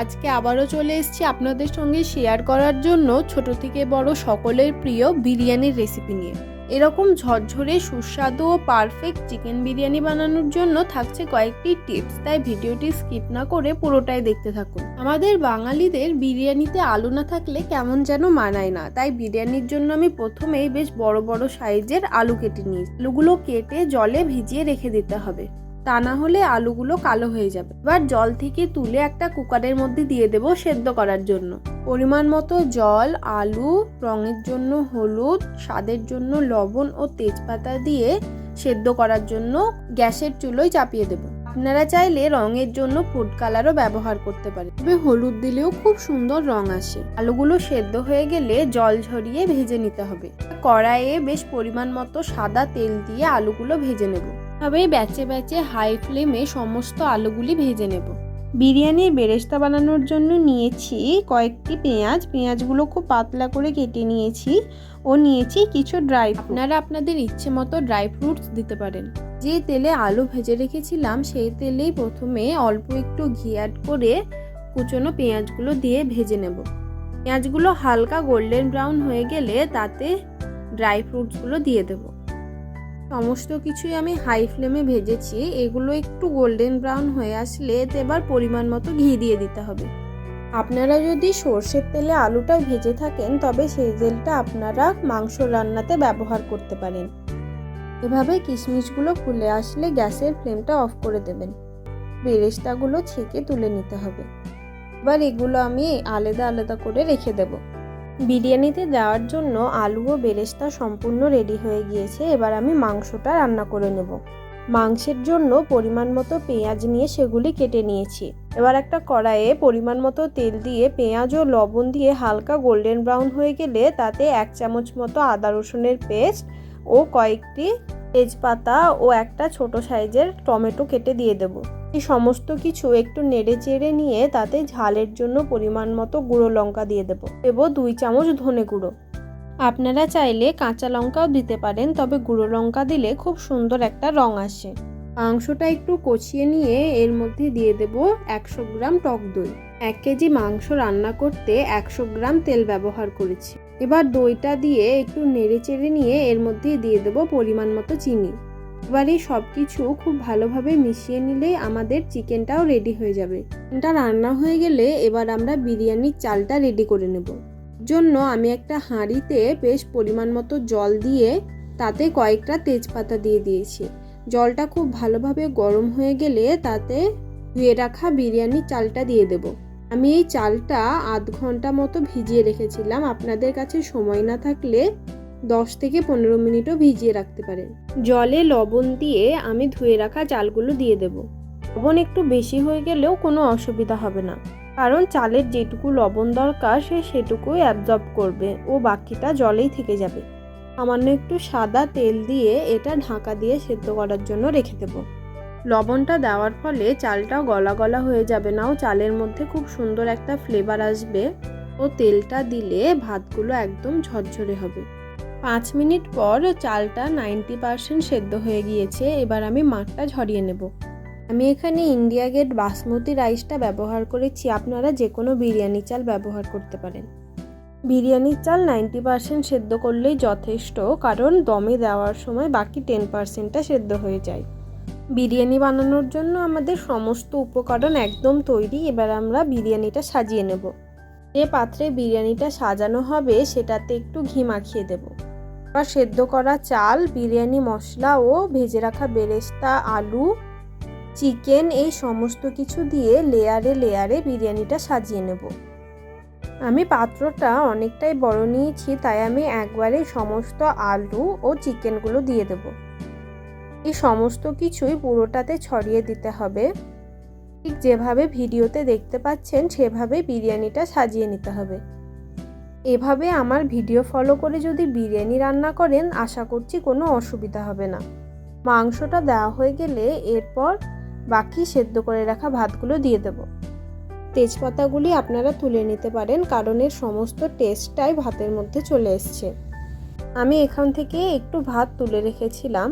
আজকে আবারও চলে এসেছি আপনাদের সঙ্গে শেয়ার করার জন্য ছোট থেকে বড় সকলের প্রিয় বিরিয়ানির রেসিপি নিয়ে। এরকম ঝরঝরে সুস্বাদু ও পারফেক্ট চিকেন বিরিয়ানি বানানোর জন্য থাকছে কয়েকটি টিপস তাই ভিডিওটি স্কিপ না করে পুরোটাই দেখতে থাকুন। আমাদের বাঙালিদের বিরিয়ানিতে আলু না থাকলে কেমন যেন মানায় না, তাই বিরিয়ানির জন্য আমি প্রথমেই বেশ বড় বড় সাইজের আলু কেটে নিই আলুগুলো কেটে জলে ভিজিয়ে রেখে দিতে হবে। তা না হলে আলুগুলো কালো হয়ে যাবে। এবার জল থেকে তুলে একটা কুকারের মধ্যে দিয়ে দেব সেদ্ধ করার জন্য। পরিমাণ মতো জল, আলু, রঙের জন্য হলুদ, স্বাদের জন্য লবণ ও তেজপাতা দিয়ে সেদ্ধ করার জন্য গ্যাসের চুলোয় চাপিয়ে দেব। আপনারা চাইলে রঙের জন্য ফুড কালারও ব্যবহার করতে পারেন। তবে হলুদ দিলেও খুব সুন্দর রং আসে। আলুগুলো সেদ্ধ হয়ে গেলে জল ঝরিয়ে ভেজে নিতে হবে। কড়াইয়ে বেশ পরিমাণ মতো সাদা তেল দিয়ে আলুগুলো ভেজে নেব। তবে ব্যাচে ব্যাচে হাই ফ্লেমে সমস্ত আলুগুলি ভেজে নেব। বিরিয়ানির বেরেস্তা বানানোর জন্য নিয়েছি কয়েকটি পেঁয়াজ। পেঁয়াজগুলো খুব পাতলা করে কেটে নিয়েছি ও নিয়েছি কিছু ড্রাই আপনারা আপনাদের ইচ্ছে মতো ড্রাই ফ্রুটস দিতে পারেন। যে তেলে আলু ভেজে রেখেছিলাম সেই তেলেই প্রথমে অল্প একটু ঘি অ্যাড করে কুচনো পেঁয়াজগুলো দিয়ে ভেজে নেব। পেঁয়াজগুলো হালকা গোল্ডেন ব্রাউন হয়ে গেলে তাতে ড্রাই ফ্রুটসগুলো দিয়ে দেবো। সমস্ত কিছুই আমি হাই ফ্লেমে ভেজেছি। এগুলো একটু গোল্ডেন ব্রাউন হয়ে আসলে এতে এবার পরিমাণ মতো ঘি দিয়ে দিতে হবে। আপনারা যদি সর্ষের তেলে আলুটা ভেজে থাকেন, তবে সেই তেলটা আপনারা মাংস রান্নাতে ব্যবহার করতে পারেন। এভাবে কিশমিশগুলো ফুলে আসলে গ্যাসের ফ্লেমটা অফ করে দেবেন। বেরেস্তাগুলো ছেঁকে তুলে নিতে হবে। এবার এগুলো আমি আলাদা আলাদা করে রেখে দেবো। বিরিয়ানিতে দেওয়ার জন্য আলু ও বেরেস্তা সম্পূর্ণ রেডি হয়ে গিয়েছে, এবার আমি মাংসটা রান্না করে নেব। মাংসের জন্য পরিমাণ মতো পেঁয়াজ নিয়ে সেগুলি কেটে নিয়েছি। এবার একটা কড়াইয়ে পরিমাণ মতো তেল দিয়ে পেঁয়াজ ও লবণ দিয়ে হালকা গোল্ডেন ব্রাউন হয়ে গেলে তাতে এক চামচ মতো আদা রসুনের পেস্ট ও কয়েকটি তেজপাতা ও একটা ছোট সাইজের টমেটো কেটে দিয়ে দেবো। এই সমস্ত কিছু একটু নেড়ে চেড়ে নিয়ে তাতে ঝালের জন্য পরিমাণ মতো গুঁড়ো লঙ্কা দিয়ে দেবো। দেবো দুই চামচ ধনে গুঁড়ো। আপনারা চাইলে কাঁচা লঙ্কাও দিতে পারেন, তবে গুঁড়ো লঙ্কা দিলে খুব সুন্দর একটা রং আসে। মাংসটা একটু কষিয়ে নিয়ে এর মধ্যে দিয়ে দেব একশো গ্রাম টক দই। এক কেজি মাংস রান্না করতে একশো গ্রাম তেল ব্যবহার করেছি। এবার দইটা দিয়ে একটু নেড়ে চেড়ে নিয়ে এর মধ্যে দিয়ে দেবো পরিমাণ মতো চিনি। এবার সব কিছু খুব ভালোভাবে মিশিয়ে নিলেই আমাদের চিকেনটাও রেডি হয়ে যাবে। চিকেনটা রান্না হয়ে গেলে এবার আমরা বিরিয়ানির চালটা রেডি করে নেব। জন্য আমি একটা হাঁড়িতে বেশ পরিমাণ মতো জল দিয়ে তাতে কয়েকটা তেজপাতা দিয়ে দিয়েছি। জলটা খুব ভালোভাবে গরম হয়ে গেলে তাতে ধুয়ে রাখা বিরিয়ানির চালটা দিয়ে দেব। আমি এই চালটা আধ ঘণ্টা মতো ভিজিয়ে রেখেছিলাম। আপনাদের কাছে সময় না থাকলে দশ থেকে পনেরো মিনিটও ভিজিয়ে রাখতে পারেন জলে লবণ দিয়ে আমি ধুয়ে রাখা চালগুলো দিয়ে দেব। লবণ একটু বেশি হয়ে গেলেও কোনো অসুবিধা হবে না। কারণ চালের যেটুকু লবণ দরকার, সে সেটুকুই অ্যাবজর্ব করবে ও বাকিটা জলেই থেকে যাবে। সামান্য একটু সাদা তেল দিয়ে এটা ঢাকা দিয়ে সেদ্ধ করার জন্য রেখে দেব। লবণটা দেওয়ার ফলে চালটাও গলা গলা হয়ে যাবে না ও চালের মধ্যে খুব সুন্দর একটা ফ্লেভার আসবে। ও তেলটা দিলে ভাতগুলো একদম ঝরঝরে হবে। পাঁচ মিনিট পর চালটা নাইনটি পারসেন্ট সেদ্ধ হয়ে গিয়েছে, এবার আমি মাঠটা ঝরিয়ে নেব। আমি এখানে ইন্ডিয়া গেট বাসমতি রাইসটা ব্যবহার করেছি, আপনারা যে কোনো বিরিয়ানি চাল ব্যবহার করতে পারেন। বিরিয়ানির চাল নাইনটি পারসেন্ট সেদ্ধ করলেই যথেষ্ট, কারণ দমে দেওয়ার সময় বাকি টেন পারসেন্টটা সেদ্ধ হয়ে যায়। বিরিয়ানি বানানোর জন্য আমাদের সমস্ত উপকরণ একদম তৈরি, এবার আমরা বিরিয়ানিটা সাজিয়ে নেব। যে পাত্রে বিরিয়ানিটা সাজানো হবে, সেটাতে একটু ঘি মাখিয়ে দেবো। বা সেদ্ধ করা চাল, বিরিয়ানি মশলা ও ভেজে রাখা বেরেস্তা, আলু, চিকেন এই সমস্ত কিছু দিয়ে লেয়ারে লেয়ারে বিরিয়ানিটা সাজিয়ে নেব। আমি পাত্রটা অনেকটাই বড় নিয়েছি, তাই আমি একবারে সমস্ত আলু ও চিকেনগুলো দিয়ে দেব। এই সমস্ত কিছুই পুরোটাতে ছড়িয়ে দিতে হবে। ঠিক যেভাবে ভিডিওতে দেখতে পাচ্ছেন, সেভাবে বিরিয়ানিটা সাজিয়ে নিতে হবে। এভাবে আমার ভিডিও ফলো করে যদি বিরিয়ানি রান্না করেন, আশা করছি কোনো অসুবিধা হবে না। মাংসটা দেওয়া হয়ে গেলে এরপর বাকি সেদ্ধ করে রাখা ভাতগুলো দিয়ে দেব। তেজপাতাগুলি আপনারা তুলে নিতে পারেন, কারণ এর সমস্ত টেস্টটাই ভাতের মধ্যে চলে এসছে। আমি এখান থেকে একটু ভাত তুলে রেখেছিলাম।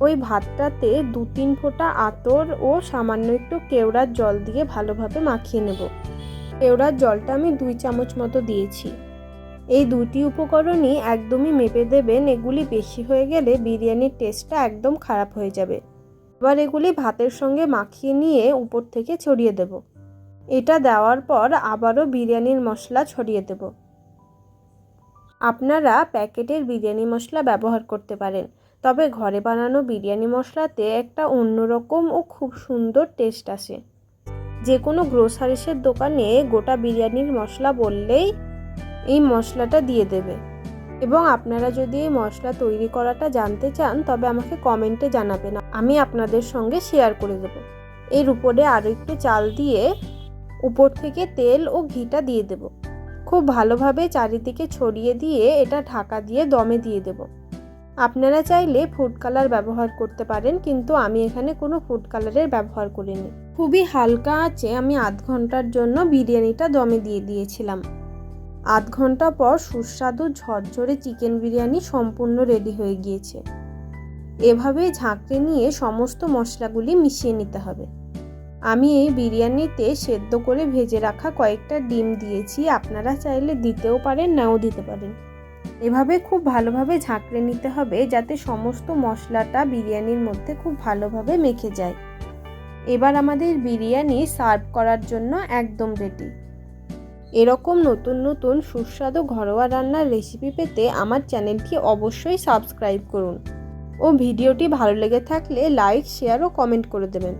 ওই ভাতটাতে দু তিন ফোঁটা আতর ও সামান্য একটু কেওড়ার জল দিয়ে ভালোভাবে মাখিয়ে নেব। কেওড়ার জলটা আমি দুই চামচ মতো দিয়েছি। এই দুটি উপকরণই একদমই মেপে দেবেন এগুলি বেশি হয়ে গেলে বিরিয়ানির টেস্টটা একদম খারাপ হয়ে যাবে। এবার এগুলি ভাতের সঙ্গে মাখিয়ে নিয়ে উপর থেকে ছড়িয়ে দেব। এটা দেওয়ার পর আবারও বিরিয়ানির মশলা ছড়িয়ে দেব। আপনারা প্যাকেটের বিরিয়ানি মশলা ব্যবহার করতে পারেন, তবে ঘরে বানানো বিরিয়ানি মশলাতে একটা অন্যরকম ও খুব সুন্দর টেস্ট আসে। যে কোনো গ্রোসারিসের দোকানে গোটা বিরিয়ানির মশলা বললেই এই মশলাটা দিয়ে দেবে। এবং আপনারা যদি এই মশলা তৈরি করাটা জানতে চান, তবে আমাকে কমেন্টে জানাবেন। আমি আপনাদের সঙ্গে শেয়ার করে দেব। এর উপরে আরও একটু চাল দিয়ে উপর থেকে তেল ও ঘিটা দিয়ে দেব। খুব ভালোভাবে চারিদিকে ছড়িয়ে দিয়ে এটা ঢাকা দিয়ে দমে দিয়ে দেব। আপনারা চাইলে ফুড কালার ব্যবহার করতে পারেন, কিন্তু আমি এখানে কোনো ফুড কালারের ব্যবহার করিনি। খুবই হালকা আছে। আমি আধ ঘণ্টার জন্য বিরিয়ানিটা দমে দিয়ে দিয়েছিলাম। আধ ঘণ্টা পর সুস্বাদু ঝরঝরে চিকেন বিরিয়ানি সম্পূর্ণ রেডি হয়ে গিয়েছে। এভাবে ঝাঁকড়ে নিয়ে সমস্ত মশলাগুলি মিশিয়ে নিতে হবে। আমি এই বিরিয়ানিতে সেদ্ধ করে ভেজে রাখা কয়েকটা ডিম দিয়েছি, আপনারা চাইলে দিতেও পারেন, নাও দিতে পারেন। এভাবে খুব ভালোভাবে ঝাঁকড়ে নিতে হবে যাতে সমস্ত মশলাটা বিরিয়ানির মধ্যে খুব ভালোভাবে মেখে যায়। এবার আমাদের বিরিয়ানি সার্ভ করার জন্য একদম রেডি এরকম নতুন নতুন সুস্বাদু ঘরোয়া রান্নার রেসিপি পেতে আমার চ্যানেলটি অবশ্যই সাবস্ক্রাইব করুন। ও ভিডিওটি ভালো লেগে থাকলে লাইক শেয়ার ও কমেন্ট করে দেবেন।